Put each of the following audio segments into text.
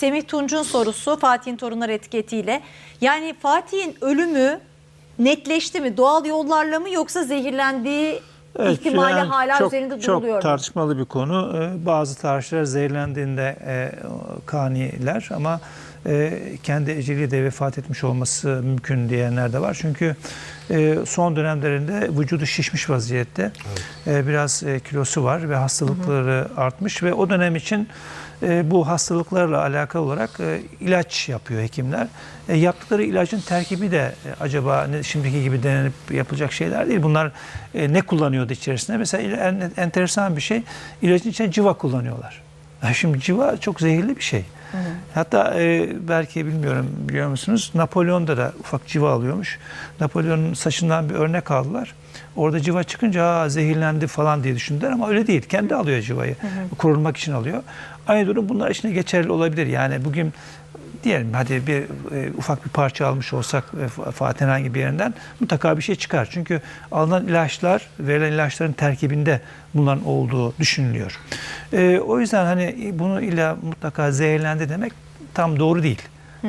Semih Tunç'un sorusu Fatih'in torunları etiketiyle. Yani Fatih'in ölümü netleşti mi? Doğal yollarla mı yoksa zehirlendiği ihtimali yani hala çok, üzerinde çok duruluyor mu? tartışmalı bir konu. Ee, Bazı tarihçiler zehirlendiğinde e, kaniler ama e, kendi eceliyle de vefat etmiş olması mümkün diyenler de var. Çünkü e, son dönemlerinde vücudu şişmiş vaziyette. E, biraz e, kilosu var ve hastalıkları artmış ve o dönem için e, bu hastalıklarla alakalı olarak e, ilaç yapıyor hekimler. E, yaptıkları ilacın terkibi de acaba ne, şimdiki gibi denenip yapılacak şeyler değil. Bunlar ne kullanıyordu içerisinde? Mesela en, enteresan bir şey ilacın içine civa kullanıyorlar. Şimdi civa çok zehirli bir şey. Hatta e, belki bilmiyorum biliyor musunuz Napolyon'da da ufak civa alıyormuş. Napolyon'un saçından bir örnek aldılar. Orada civa çıkınca "Aa, zehirlendi falan diye düşündüler ama öyle değil. Kendi alıyor civayı. Korunmak için alıyor. Aynı durum bunlar için geçerli olabilir. Yani bugün diyelim hadi bir e, ufak bir parça almış olsak e, Fa- Fatih'in herhangi bir yerinden mutlaka bir şey çıkar. Çünkü alınan ilaçlar, verilen ilaçların terkibinde bunların olduğu düşünülüyor. E, o yüzden hani bunu illa mutlaka zehirlendi demek tam doğru değil.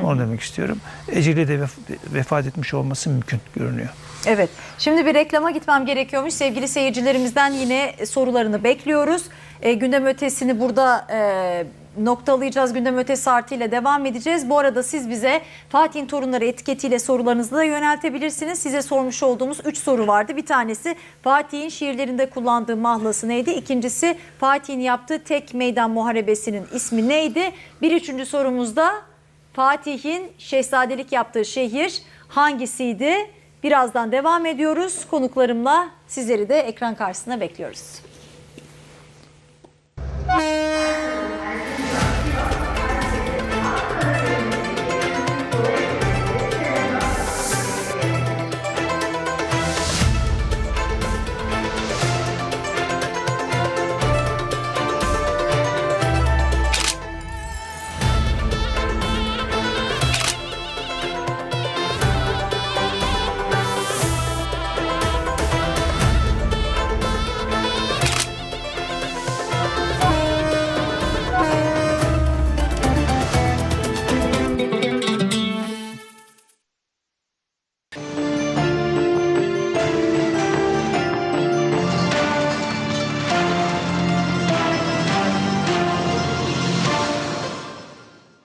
Onu demek istiyorum. Eceli de vef- vefat etmiş olması mümkün görünüyor. Evet. Şimdi bir reklama gitmem gerekiyormuş. Sevgili seyircilerimizden yine sorularını bekliyoruz. E, gündem ötesini burada e, noktalayacağız. Gündem ötesi artıyla devam edeceğiz. Bu arada siz bize Fatih'in torunları etiketiyle sorularınızı da yöneltebilirsiniz. Size sormuş olduğumuz 3 soru vardı. Bir tanesi Fatih'in şiirlerinde kullandığı mahlası neydi? İkincisi Fatih'in yaptığı tek meydan muharebesinin ismi neydi? Bir üçüncü sorumuzda Fatih'in şehzadelik yaptığı şehir hangisiydi? Birazdan devam ediyoruz. Konuklarımla sizleri de ekran karşısına bekliyoruz.